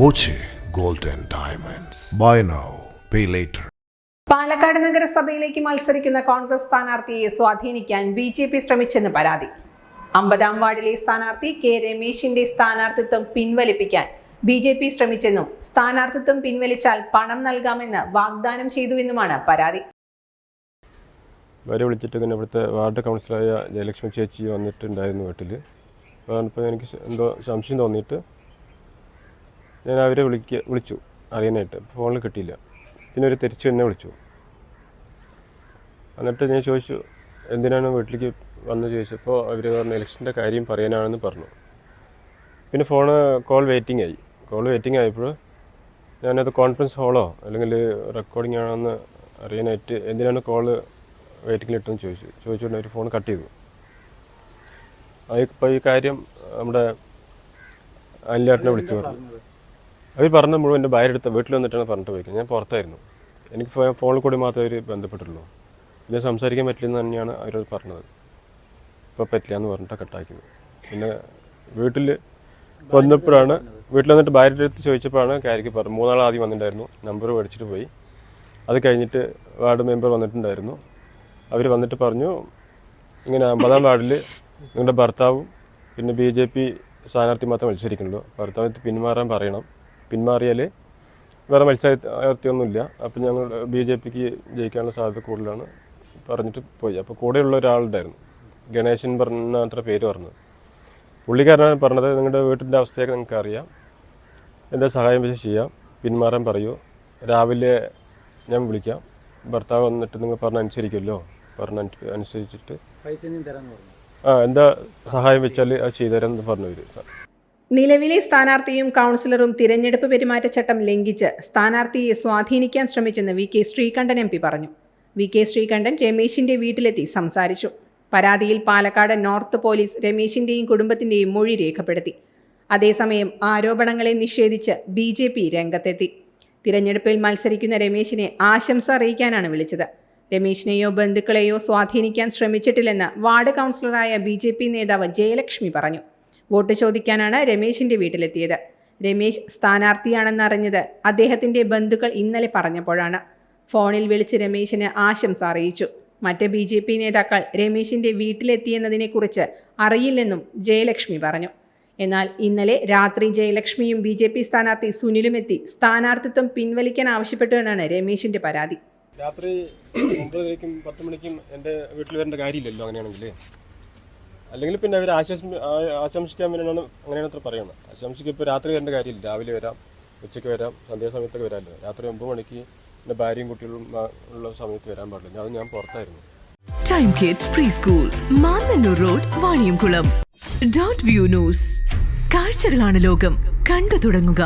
Boche gold and diamonds. Buy now pay later Palakkad നഗരസഭയിലേക്ക് മത്സരിക്കുന്ന കോൺഗ്രസ് സ്ഥാനാർത്ഥിയെ സ്വാധീനിക്കാൻ ബി ജെ പി ശ്രമിച്ചെന്ന് പരാതി. അമ്പതാം വാർഡിലെ സ്ഥാനാർത്ഥി കെ രമേശിന്റെ സ്ഥാനാർത്ഥിത്വം പിൻവലിപ്പിക്കാൻ ബി ജെ പി ശ്രമിച്ചെന്നും സ്ഥാനാർത്ഥിത്വം പിൻവലിച്ചാൽ പണം നൽകാമെന്ന് വാഗ്ദാനം ചെയ്തുവെന്നുമാണ് പരാതി. വരെ വിളിച്ചിട്ട് ഇങ്ങനെ ഇവിടുത്തെ വാർഡ് കൗൺസിലറായ ജയലക്ഷ്മി ചേച്ചി വന്നിട്ടുണ്ടായിരുന്നു വീട്ടിൽ അപ്പോൾ എനിക്ക് എന്തോ സംശയം തോന്നിയിട്ട് ഞാൻ അവരെ വിളിക്ക വിളിച്ചു. അറിയാനായിട്ട്. ഫോണിൽ കിട്ടിയില്ല. പിന്നെ അവർ തിരിച്ചു എന്നെ വിളിച്ചു. എന്നിട്ട് ഞാൻ ചോദിച്ചു എന്തിനാണ് വീട്ടിലേക്ക് വന്ന്? ചോദിച്ചപ്പോൾ അവർ പറഞ്ഞു ഇലക്ഷന്റെ കാര്യം പറയാനാണെന്ന് പറഞ്ഞു. പിന്നെ ഫോണ് കോൾ വെയിറ്റിംഗ് ആയി. കോൾ വെയിറ്റിംഗ് ആയപ്പോൾ ഞാനത് കോൺഫറൻസ് ഹാളോ അല്ലെങ്കിൽ റെക്കോർഡിംഗ് ആണോന്ന് അറിയാനായിട്ട് എന്തിനാണ് കോൾ വെയിറ്റിംഗിലിട്ടെന്ന് ചോദിച്ചു. ചോദിച്ചുകൊണ്ട് അവർ ഫോൺ കട്ട് ചെയ്തു. ഇപ്പോൾ ഈ കാര്യം നമ്മുടെ അനിലേട്ടനെ വിളിച്ചു പറഞ്ഞു. അവർ പറഞ്ഞ മുഴുവൻ എന്റെ ഭാര്യ എടുത്ത് വീട്ടിൽ വന്നിട്ടാണ് പറഞ്ഞിട്ട് പോയിക്കുന്നത് ഞാൻ പുറത്തായിരുന്നു. എനിക്ക് ഫോണിൽ കൂടി മാത്രമേ അവർ ബന്ധപ്പെട്ടുള്ളൂ. പിന്നെ സംസാരിക്കാൻ പറ്റില്ലെന്ന് തന്നെയാണ് അവരോട് പറഞ്ഞത്. ഇപ്പോൾ പറ്റില്ല എന്ന് പറഞ്ഞിട്ട് കട്ടാക്കിയത്. പിന്നെ വീട്ടിൽ വന്നപ്പോഴാണ് വീട്ടിൽ വന്നിട്ട് ഭാര്യയുടെ അടുത്ത് ചോദിച്ചപ്പോഴാണ് കാര്യക്ക് പറഞ്ഞു മൂന്നാൾ ആദ്യം വന്നിട്ടുണ്ടായിരുന്നു. നമ്പർ മേടിച്ചിട്ട് പോയി. അത് കഴിഞ്ഞിട്ട് വാർഡ് മെമ്പർ വന്നിട്ടുണ്ടായിരുന്നു. അവർ വന്നിട്ട് പറഞ്ഞു ഇങ്ങനെ അമ്പതാം വാർഡിൽ നിങ്ങളുടെ ഭർത്താവും പിന്നെ ബി ജെ പി സ്ഥാനാർത്ഥി മാത്രം മത്സരിക്കുന്നുള്ളൂ. ഭർത്താവിന് പിന്മാറാൻ പറയണം. പിന്മാറിയാൽ വേറെ മത്സരാർത്ഥിയൊന്നുമില്ല. അപ്പം ഞങ്ങൾ ബി ജെ പിക്ക് ജയിക്കാനുള്ള സാധ്യത കൂടുതലാണ് പറഞ്ഞിട്ട് പോയി. അപ്പോൾ കൂടെയുള്ള ഒരാളുണ്ടായിരുന്നു. ഗണേശൻ പറഞ്ഞ അത്ര പേര് പറഞ്ഞത്. പുള്ളിക്കാരനാണ് പറഞ്ഞത് നിങ്ങളുടെ വീട്ടിന്റെ അവസ്ഥയൊക്കെ നിങ്ങൾക്ക് അറിയാം എന്താ സഹായം വെച്ച് ചെയ്യാം. പിന്മാറാൻ പറയൂ. രാവിലെ ഞാൻ വിളിക്കാം. ഭർത്താവ് വന്നിട്ട് നിങ്ങൾ പറഞ്ഞ അനുസരിക്കുമല്ലോ. പറഞ്ഞ അനുസരിച്ചിട്ട് ആ എന്താ സഹായം വെച്ചാൽ അത് ചെയ്തുതരാമെന്ന് പറഞ്ഞു വരും നിലവിലെ സ്ഥാനാർത്ഥിയും കൗൺസിലറും തിരഞ്ഞെടുപ്പ് പെരുമാറ്റച്ചട്ടം ലംഘിച്ച് സ്ഥാനാർത്ഥിയെ സ്വാധീനിക്കാൻ ശ്രമിച്ചെന്ന് V K Sreekandan M P പറഞ്ഞു. വി കെ ശ്രീകണ്ഠൻ രമേശിന്റെ വീട്ടിലെത്തി സംസാരിച്ചു. പരാതിയിൽ പാലക്കാട് നോർത്ത് പോലീസ് രമേശിന്റെയും കുടുംബത്തിന്റെയും മൊഴി രേഖപ്പെടുത്തി. അതേസമയം ആരോപണങ്ങളെ നിഷേധിച്ച് ബി ജെ പി രംഗത്തെത്തി. തിരഞ്ഞെടുപ്പിൽ മത്സരിക്കുന്ന രമേശിനെ ആശംസ അറിയിക്കാനാണ് വിളിച്ചത്. രമേശിനെയോ ബന്ധുക്കളെയോ സ്വാധീനിക്കാൻ ശ്രമിച്ചിട്ടില്ലെന്ന് വാർഡ് കൗൺസിലറായ ബി നേതാവ് ജയലക്ഷ്മി പറഞ്ഞു. വോട്ട് ചോദിക്കാനാണ് രമേശിന്റെ വീട്ടിലെത്തിയത്. രമേശ് സ്ഥാനാർത്ഥിയാണെന്ന് അറിഞ്ഞത് അദ്ദേഹത്തിന്റെ ബന്ധുക്കൾ ഇന്നലെ പറഞ്ഞപ്പോഴാണ്. ഫോണിൽ വിളിച്ച് രമേശിന് ആശംസ അറിയിച്ചു. മറ്റ് ബി ജെ പി നേതാക്കൾ രമേശിന്റെ വീട്ടിലെത്തിയെന്നതിനെക്കുറിച്ച് അറിയില്ലെന്നും ജയലക്ഷ്മി പറഞ്ഞു. എന്നാൽ ഇന്നലെ രാത്രി ജയലക്ഷ്മിയും ബി ജെ പി സ്ഥാനാർത്ഥി സുനിലും എത്തി സ്ഥാനാർത്ഥിത്വം പിൻവലിക്കാൻ ആവശ്യപ്പെട്ടു എന്നാണ് രമേശിന്റെ പരാതി. രാത്രി ഒമ്പതരയ്ക്കും പത്ത് മണിക്കും എന്റെ വീട്ടിൽ വരേണ്ട കാര്യമില്ലല്ലോ അങ്ങനെയാണെങ്കിൽ. അല്ലെങ്കിൽ പിന്നെ അവർ ആശംസ ആശംസിക്കാൻ വേണ്ടിയാണ് അങ്ങനെയാണ് അത്ര പറയുന്നത്. ആശംസിക്ക് ഇപ്പോൾ രാത്രി വരേണ്ട കാര്യമില്ല. രാവിലെ വരാം ഉച്ചയ്ക്ക് വരാം സന്ധ്യാസമയത്തൊക്കെ വരാമല്ലോ. രാത്രി ഒമ്പത് മണിക്ക് എന്റെ ഭാര്യയും കുട്ടികളും ഉള്ള സമയത്ത് വരാൻ പാടില്ല. അത് ഞാൻ പുറത്തായിരുന്നു. Time kids preschool Mannanur road Vaniyamkulam dot view news കാഴ്ചകളാണ് ലോകം. കണ്ടു തുടങ്ങുക.